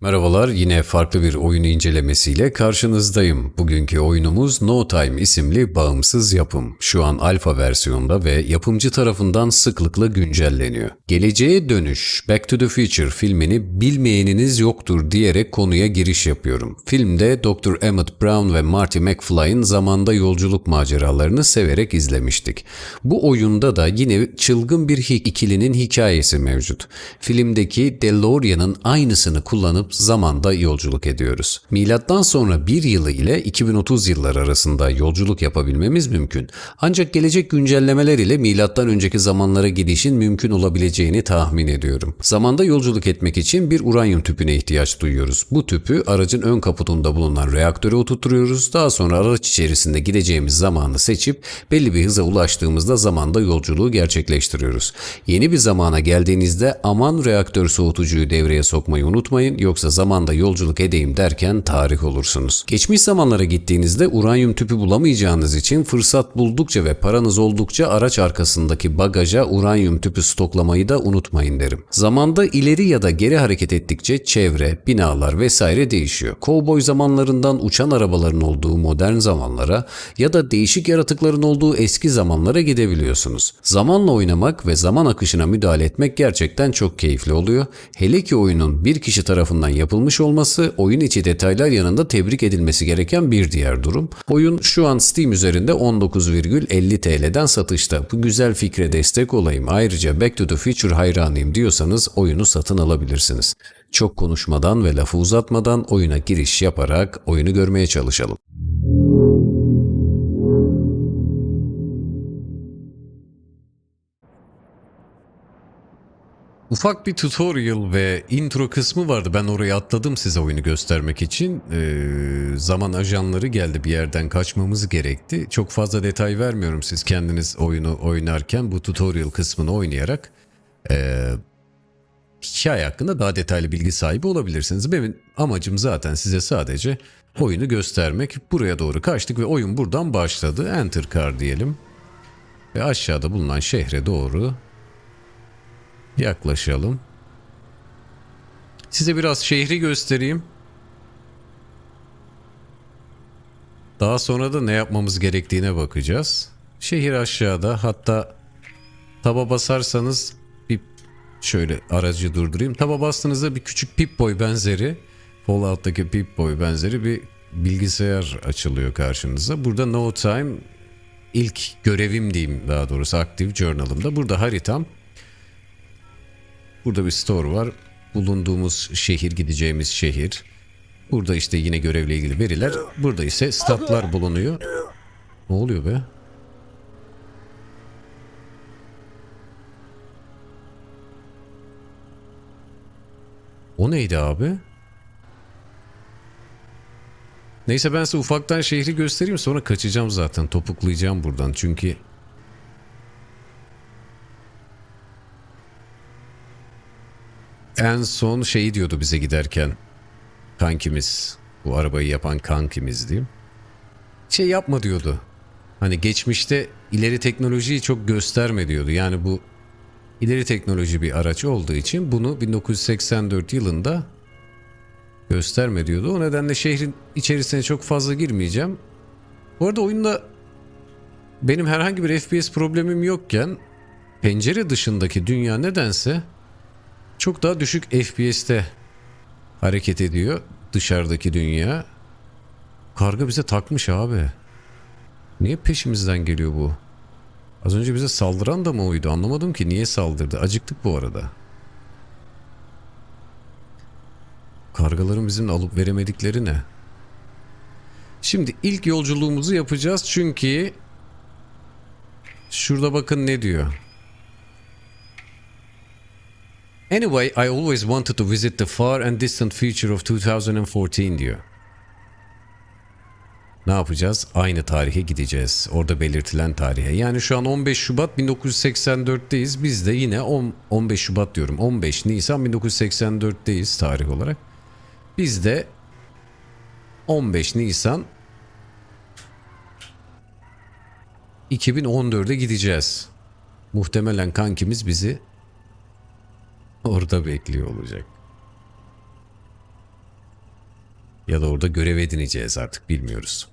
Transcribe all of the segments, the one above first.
Merhabalar, yine farklı bir oyun incelemesiyle karşınızdayım. Bugünkü oyunumuz No Time isimli bağımsız yapım. Şu an alfa versiyonda ve yapımcı tarafından sıklıkla güncelleniyor. Geleceğe Dönüş, Back to the Future filmini bilmeyeniniz yoktur diyerek konuya giriş yapıyorum. Filmde Dr. Emmett Brown ve Marty McFly'ın zamanda yolculuk maceralarını severek izlemiştik. Bu oyunda da yine çılgın bir ikilinin hikayesi mevcut. Filmdeki DeLorean'ın aynısını kullanıp zamanda yolculuk ediyoruz. Milattan sonra bir yılı ile 2030 yılları arasında yolculuk yapabilmemiz mümkün. Ancak gelecek güncellemeler ile milattan önceki zamanlara gidişin mümkün olabileceğini tahmin ediyorum. Zamanda yolculuk etmek için bir uranyum tüpüne ihtiyaç duyuyoruz. Bu tüpü aracın ön kaputunda bulunan reaktöre oturtuyoruz. Daha sonra araç içerisinde gideceğimiz zamanı seçip belli bir hıza ulaştığımızda zamanda yolculuğu gerçekleştiriyoruz. Yeni bir zamana geldiğinizde aman reaktör soğutucuyu devreye sokmayı unutmayın yoksa zamanda yolculuk edeyim derken tarih olursunuz. Geçmiş zamanlara gittiğinizde uranyum tüpü bulamayacağınız için fırsat buldukça ve paranız oldukça araç arkasındaki bagaja uranyum tüpü stoklamayı da unutmayın derim. Zamanda ileri ya da geri hareket ettikçe çevre, binalar vesaire değişiyor. Kovboy zamanlarından uçan arabaların olduğu modern zamanlara ya da değişik yaratıkların olduğu eski zamanlara gidebiliyorsunuz. Zamanla oynamak ve zaman akışına müdahale etmek gerçekten çok keyifli oluyor. Hele ki oyunun bir kişi tarafından yapılmış olması oyun içi detaylar yanında tebrik edilmesi gereken bir diğer durum. Oyun şu an Steam üzerinde 19,50 TL'den satışta. Bu güzel fikre destek olayım. Ayrıca Back to the Future hayranıyım diyorsanız oyunu satın alabilirsiniz. Çok konuşmadan ve lafı uzatmadan oyuna giriş yaparak oyunu görmeye çalışalım. Ufak bir tutorial ve intro kısmı vardı. Ben orayı atladım size oyunu göstermek için. Ee, zaman ajanları geldi bir yerden kaçmamız gerekti. Çok fazla detay vermiyorum siz kendiniz oyunu oynarken bu tutorial kısmını oynayarak ee, hikaye hakkında daha detaylı bilgi sahibi olabilirsiniz. Benim amacım zaten size sadece oyunu göstermek. Buraya doğru kaçtık ve oyun buradan başladı. Enter car diyelim. Ve aşağıda bulunan şehre doğru Yaklaşalım. Size biraz şehri göstereyim. Daha sonra da ne yapmamız gerektiğine bakacağız. Şehir aşağıda. Hatta taba basarsanız bir şöyle aracı durdurayım. Taba bastığınızda bir küçük Pip-Boy benzeri Fallout'taki Pip-Boy benzeri bir bilgisayar açılıyor karşınıza. Burada No Time ilk görevim diyeyim daha doğrusu Active Journal'ımda. Burada haritam Burada bir store var. Bulunduğumuz şehir, gideceğimiz şehir. Burada işte yine görevle ilgili veriler. Burada ise statlar bulunuyor. Ne oluyor be? O neydi abi? Neyse ben size ufaktan şehri göstereyim sonra kaçacağım zaten. Topuklayacağım buradan çünkü En son şeyi diyordu bize giderken. Kankimiz. Bu arabayı yapan kankimiz diyeyim. Şey yapma diyordu. Hani geçmişte ileri teknolojiyi çok gösterme diyordu. Yani bu ileri teknoloji bir araç olduğu için bunu 1984 yılında gösterme diyordu. O nedenle şehrin içerisine çok fazla girmeyeceğim. Bu arada oyunda benim herhangi bir FPS problemim yokken pencere dışındaki dünya nedense çok daha düşük FPS'te hareket ediyor dışarıdaki dünya. Karga bize takmış abi. Niye peşimizden geliyor bu? Az önce bize saldıran da mı oydu? Anlamadım ki niye saldırdı. Acıktık bu arada. Kargaların bizim alıp veremedikleri ne? Şimdi ilk yolculuğumuzu yapacağız çünkü şurada bakın ne diyor. Anyway, I always wanted to visit the far and distant future of 2014 diyor. Ne yapacağız? Aynı tarihe gideceğiz. Orada belirtilen tarihe. Yani şu an 15 Şubat 1984'teyiz. Biz de yine 10, 15 Şubat diyorum. 15 Nisan 1984'teyiz tarih olarak. Biz de 15 Nisan 2014'e gideceğiz. Muhtemelen kankimiz bizi orada bekliyor olacak. Ya da orada görev edineceğiz artık bilmiyoruz.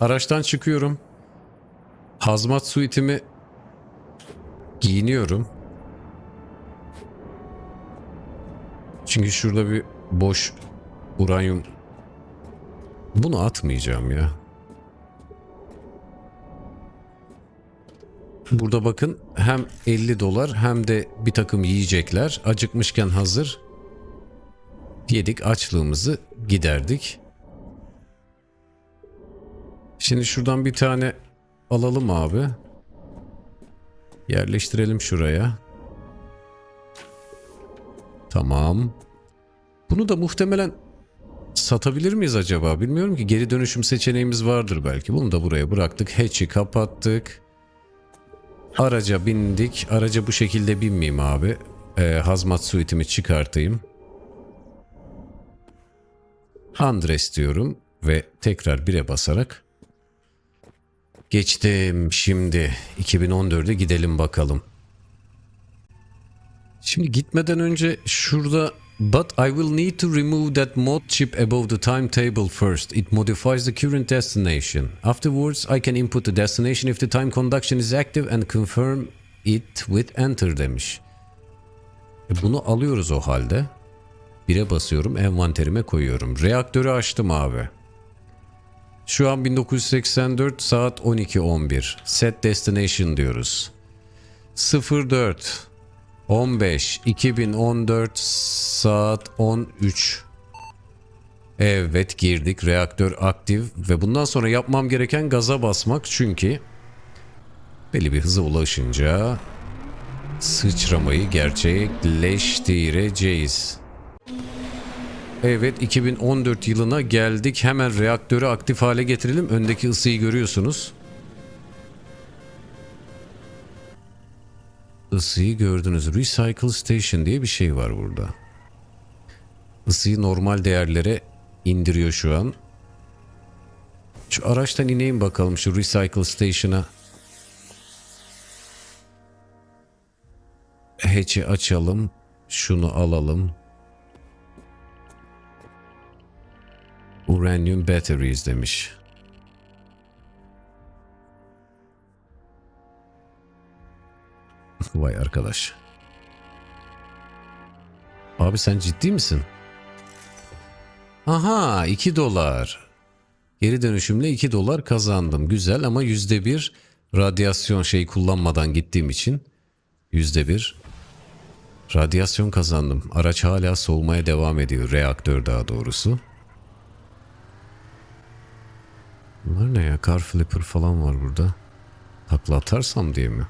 Araçtan çıkıyorum. Hazmat suitimi giyiniyorum. Çünkü şurada bir boş uranyum bunu atmayacağım ya. Burada bakın hem 50 dolar hem de bir takım yiyecekler. Acıkmışken hazır. Yedik açlığımızı giderdik. Şimdi şuradan bir tane alalım abi. Yerleştirelim şuraya. Tamam. Bunu da muhtemelen satabilir miyiz acaba? Bilmiyorum ki geri dönüşüm seçeneğimiz vardır belki. Bunu da buraya bıraktık. Hatch'i kapattık. Araca bindik. Araca bu şekilde binmeyeyim abi. Ee, hazmat suitimi çıkartayım. Andres diyorum ve tekrar 1'e basarak geçtim. Şimdi 2014'e gidelim bakalım. Şimdi gitmeden önce şurada But I will need to remove that mod chip above the timetable first. It modifies the current destination. Afterwards, I can input the destination if the time conduction is active and confirm it with enter demiş. E bunu alıyoruz o halde. Bire basıyorum, envanterime koyuyorum. Reaktörü açtım abi. Şu an 1984 saat 12.11. Set destination diyoruz. 04 15 2014 saat 13 Evet girdik reaktör aktif ve bundan sonra yapmam gereken gaza basmak çünkü belli bir hıza ulaşınca sıçramayı gerçekleştireceğiz. Evet 2014 yılına geldik hemen reaktörü aktif hale getirelim öndeki ısıyı görüyorsunuz. Isıyı gördünüz. Recycle Station diye bir şey var burada. Isıyı normal değerlere indiriyor şu an. Şu araçtan ineyim bakalım şu Recycle Station'a. Hatch'i açalım. Şunu alalım. Uranium Batteries demiş. Vay arkadaş. Abi sen ciddi misin? Aha 2 dolar. Geri dönüşümle 2 dolar kazandım. Güzel ama yüzde bir radyasyon şey kullanmadan gittiğim için yüzde bir radyasyon kazandım. Araç hala soğumaya devam ediyor. Reaktör daha doğrusu. Bunlar ne ya? Car flipper falan var burada. Takla atarsam diye mi?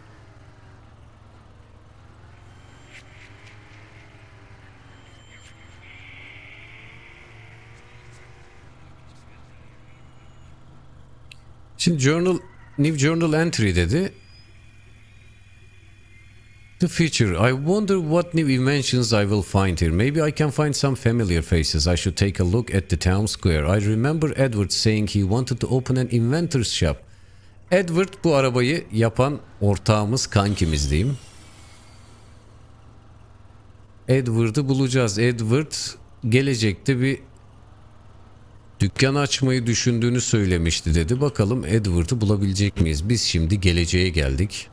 Şimdi journal new journal entry dedi. The future. I wonder what new inventions I will find here. Maybe I can find some familiar faces. I should take a look at the town square. I remember Edward saying he wanted to open an inventor's shop. Edward bu arabayı yapan ortağımız, kankimiz diyeyim. Edward'ı bulacağız. Edward gelecekte bir dükkan açmayı düşündüğünü söylemişti dedi. Bakalım Edward'ı bulabilecek miyiz? Biz şimdi geleceğe geldik.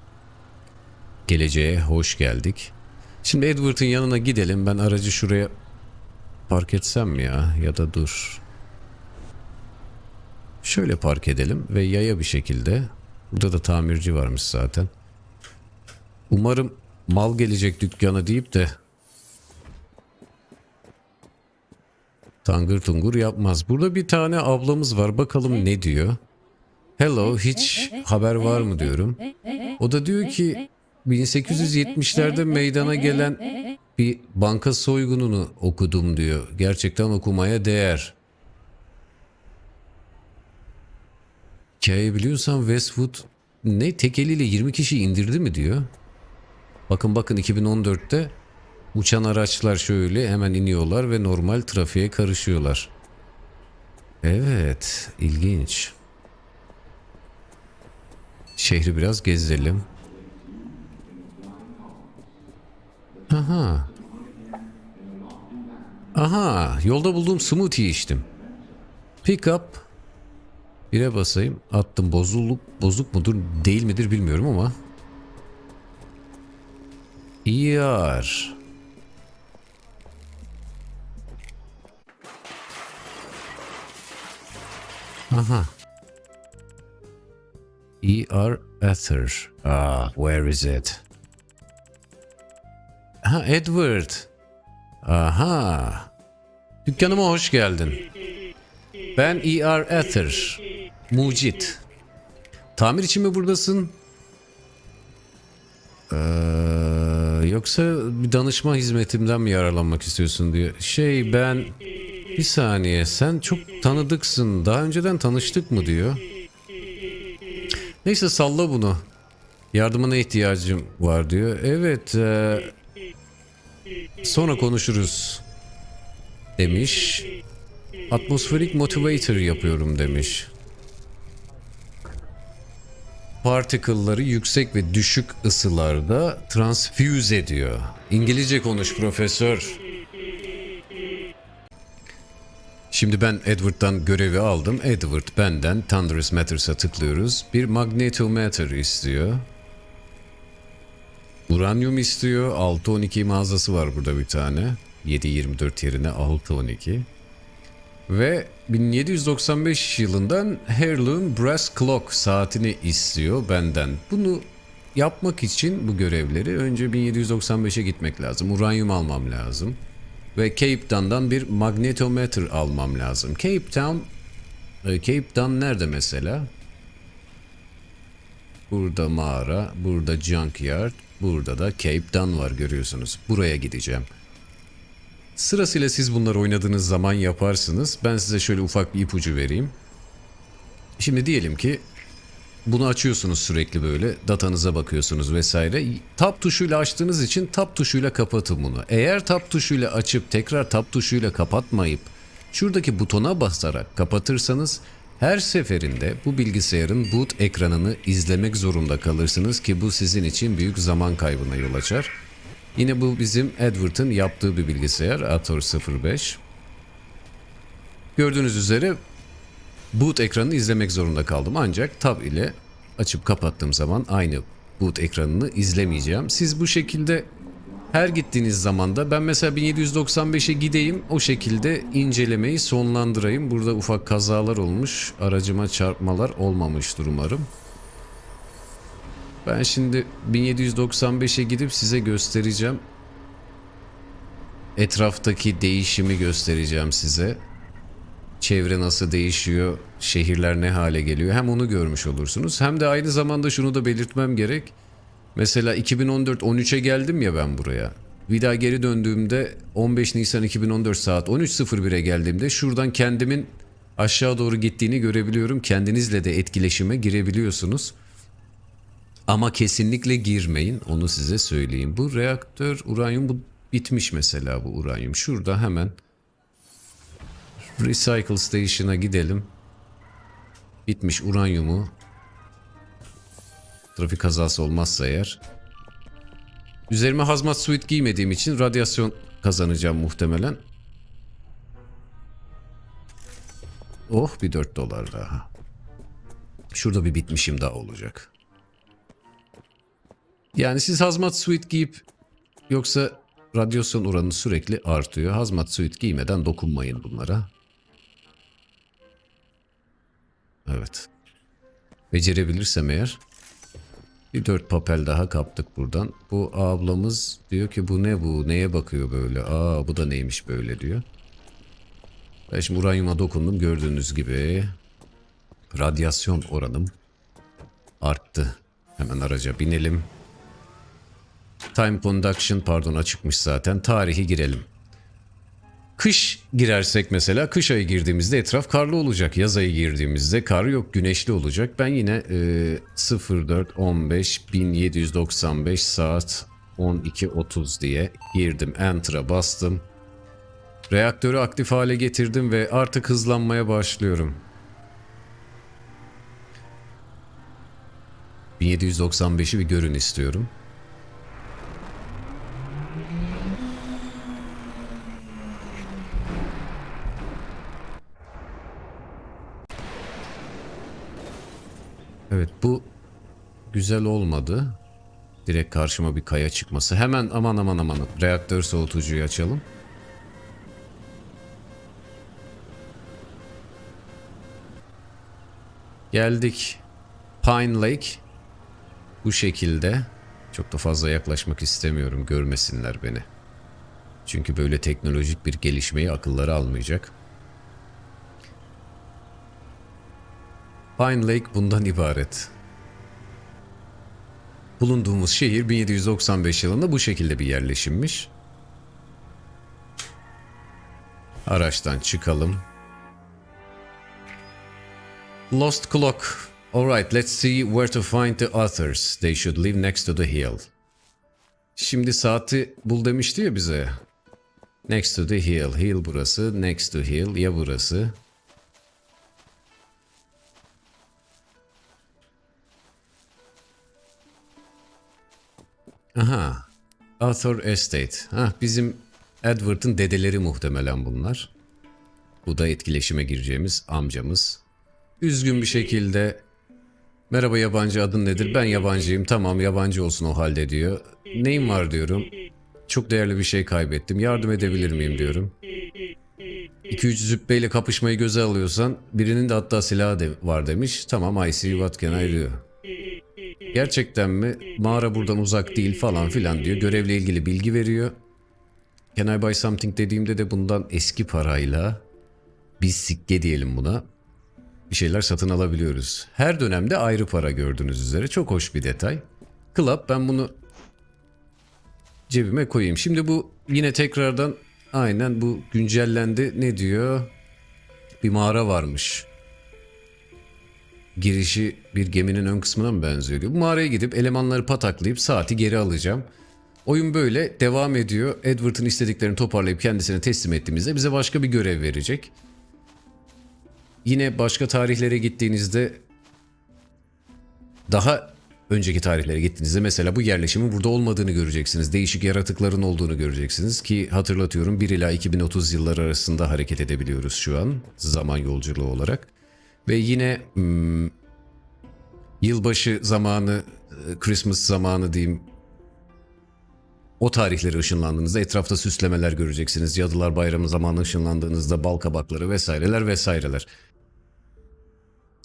Geleceğe hoş geldik. Şimdi Edward'ın yanına gidelim. Ben aracı şuraya park etsem mi ya? Ya da dur. Şöyle park edelim ve yaya bir şekilde. Burada da tamirci varmış zaten. Umarım mal gelecek dükkana deyip de Tangır tungur yapmaz. Burada bir tane ablamız var. Bakalım ne diyor. Hello hiç haber var mı diyorum. O da diyor ki 1870'lerde meydana gelen bir banka soygununu okudum diyor. Gerçekten okumaya değer. Hikayeyi biliyorsan Westwood ne tek eliyle 20 kişi indirdi mi diyor. Bakın bakın 2014'te Uçan araçlar şöyle hemen iniyorlar ve normal trafiğe karışıyorlar. Evet, ilginç. Şehri biraz gezelim. Aha. Aha yolda bulduğum smoothie içtim. Pick up. Bire basayım. Attım bozuluk bozuk mudur değil midir bilmiyorum ama. ER. Aha. ER Ether. Ah, where is it? Ha Edward. Aha. Dükkanıma hoş geldin. Ben ER Ether. Mucit. Tamir için mi buradasın? Ee, yoksa bir danışma hizmetimden mi yararlanmak istiyorsun diyor. Şey ben... Bir saniye sen çok tanıdıksın. Daha önceden tanıştık mı diyor. Neyse salla bunu. Yardımına ihtiyacım var diyor. Evet. e, sonra konuşuruz. Demiş. Atmosferik motivator yapıyorum demiş. Particle'ları yüksek ve düşük ısılarda transfuse ediyor. İngilizce konuş profesör. Şimdi ben Edward'dan görevi aldım. Edward benden Thunderous Matters'a tıklıyoruz. Bir magnetometer istiyor. Uranyum istiyor. 612 mağazası var burada bir tane. 724 yerine 612. Ve 1795 yılından Heirloom Brass Clock saatini istiyor benden. Bunu yapmak için bu görevleri önce 1795'e gitmek lazım. Uranyum almam lazım. Ve Cape Town'dan bir magnetometer almam lazım. Cape Town e, Cape Town nerede mesela? Burada mağara, burada junkyard, burada da Cape Town var görüyorsunuz. Buraya gideceğim. Sırasıyla siz bunları oynadığınız zaman yaparsınız. Ben size şöyle ufak bir ipucu vereyim. Şimdi diyelim ki bunu açıyorsunuz sürekli böyle datanıza bakıyorsunuz vesaire. Tab tuşuyla açtığınız için tab tuşuyla kapatın bunu. Eğer tab tuşuyla açıp tekrar tab tuşuyla kapatmayıp şuradaki butona basarak kapatırsanız her seferinde bu bilgisayarın boot ekranını izlemek zorunda kalırsınız ki bu sizin için büyük zaman kaybına yol açar. Yine bu bizim Edward'ın yaptığı bir bilgisayar Ator 05. Gördüğünüz üzere boot ekranını izlemek zorunda kaldım. Ancak tab ile açıp kapattığım zaman aynı boot ekranını izlemeyeceğim. Siz bu şekilde her gittiğiniz zaman da ben mesela 1795'e gideyim o şekilde incelemeyi sonlandırayım. Burada ufak kazalar olmuş. Aracıma çarpmalar olmamıştır umarım. Ben şimdi 1795'e gidip size göstereceğim. Etraftaki değişimi göstereceğim size çevre nasıl değişiyor, şehirler ne hale geliyor hem onu görmüş olursunuz. Hem de aynı zamanda şunu da belirtmem gerek. Mesela 2014-13'e geldim ya ben buraya. Bir daha geri döndüğümde 15 Nisan 2014 saat 13.01'e geldiğimde şuradan kendimin aşağı doğru gittiğini görebiliyorum. Kendinizle de etkileşime girebiliyorsunuz. Ama kesinlikle girmeyin onu size söyleyeyim. Bu reaktör uranyum bu bitmiş mesela bu uranyum. Şurada hemen Recycle Station'a gidelim. Bitmiş uranyumu. Trafik kazası olmazsa eğer. Üzerime hazmat suit giymediğim için radyasyon kazanacağım muhtemelen. Oh bir 4 dolar daha. Şurada bir bitmişim daha olacak. Yani siz hazmat suit giyip yoksa radyasyon oranı sürekli artıyor. Hazmat suit giymeden dokunmayın bunlara. Evet. Becerebilirsem eğer bir dört papel daha kaptık buradan. Bu ablamız diyor ki bu ne bu? Neye bakıyor böyle? Aa bu da neymiş böyle diyor. Ben şimdi uranyuma dokundum gördüğünüz gibi. Radyasyon oranım arttı. Hemen araca binelim. Time conduction pardon açıkmış zaten. Tarihi girelim. Kış girersek mesela kış ayı girdiğimizde etraf karlı olacak. Yaz ayı girdiğimizde kar yok güneşli olacak. Ben yine e, 04 15 1795 saat 12.30 diye girdim. Enter'a bastım. Reaktörü aktif hale getirdim ve artık hızlanmaya başlıyorum. 1795'i bir görün istiyorum. Evet bu güzel olmadı. Direkt karşıma bir kaya çıkması. Hemen aman aman aman reaktör soğutucuyu açalım. Geldik. Pine Lake. Bu şekilde. Çok da fazla yaklaşmak istemiyorum. Görmesinler beni. Çünkü böyle teknolojik bir gelişmeyi akılları almayacak. Pine Lake bundan ibaret. Bulunduğumuz şehir 1795 yılında bu şekilde bir yerleşimmiş. Araçtan çıkalım. Lost Clock. Alright, let's see where to find the authors. They should live next to the hill. Şimdi saati bul demişti ya bize. Next to the hill. Hill burası. Next to hill. Ya burası. Aha. Arthur Estate. Ha, bizim Edward'ın dedeleri muhtemelen bunlar. Bu da etkileşime gireceğimiz amcamız. Üzgün bir şekilde Merhaba yabancı adın nedir? Ben yabancıyım. Tamam yabancı olsun o halde diyor. Neyim var diyorum. Çok değerli bir şey kaybettim. Yardım edebilir miyim diyorum. 2-3 züppeyle kapışmayı göze alıyorsan birinin de hatta silahı de var demiş. Tamam I see what can I do? Gerçekten mi? Mağara buradan uzak değil falan filan diyor. Görevle ilgili bilgi veriyor. Can I buy something dediğimde de bundan eski parayla bir sikke diyelim buna bir şeyler satın alabiliyoruz. Her dönemde ayrı para gördüğünüz üzere. Çok hoş bir detay. Club ben bunu cebime koyayım. Şimdi bu yine tekrardan aynen bu güncellendi. Ne diyor? Bir mağara varmış. Girişi bir geminin ön kısmına mı benziyor diyor. Bu mağaraya gidip elemanları pataklayıp saati geri alacağım. Oyun böyle devam ediyor. Edward'ın istediklerini toparlayıp kendisine teslim ettiğimizde bize başka bir görev verecek. Yine başka tarihlere gittiğinizde daha önceki tarihlere gittiğinizde mesela bu yerleşimin burada olmadığını göreceksiniz. Değişik yaratıkların olduğunu göreceksiniz ki hatırlatıyorum 1 ila 2030 yılları arasında hareket edebiliyoruz şu an zaman yolculuğu olarak. Ve yine hmm, yılbaşı zamanı, Christmas zamanı diyeyim o tarihleri ışınlandığınızda etrafta süslemeler göreceksiniz. Cadılar Bayramı zamanı ışınlandığınızda bal kabakları vesaireler vesaireler.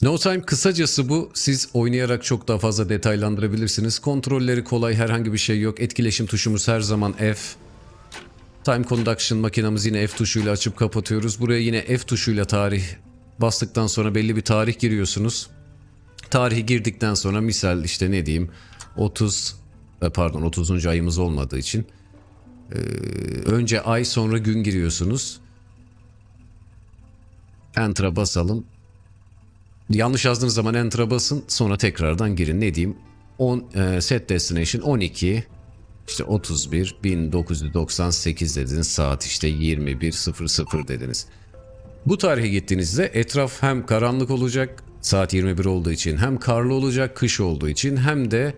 No Time kısacası bu. Siz oynayarak çok daha fazla detaylandırabilirsiniz. Kontrolleri kolay herhangi bir şey yok. Etkileşim tuşumuz her zaman F. Time Conduction makinamız yine F tuşuyla açıp kapatıyoruz. Buraya yine F tuşuyla tarih bastıktan sonra belli bir tarih giriyorsunuz. Tarihi girdikten sonra misal işte ne diyeyim 30 e, pardon 30. ayımız olmadığı için e, önce ay sonra gün giriyorsunuz. Enter'a basalım. Yanlış yazdığınız zaman Enter'a basın sonra tekrardan girin. Ne diyeyim? 10, e, set destination 12 işte 31 1998 dediniz saat işte 21.00 dediniz. Bu tarihe gittiğinizde etraf hem karanlık olacak saat 21 olduğu için hem karlı olacak kış olduğu için hem de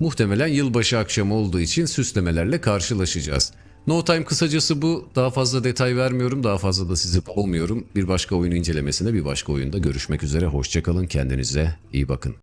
muhtemelen yılbaşı akşamı olduğu için süslemelerle karşılaşacağız. No Time kısacası bu. Daha fazla detay vermiyorum. Daha fazla da sizi olmuyorum. Bir başka oyunu incelemesinde bir başka oyunda görüşmek üzere. Hoşçakalın. Kendinize iyi bakın.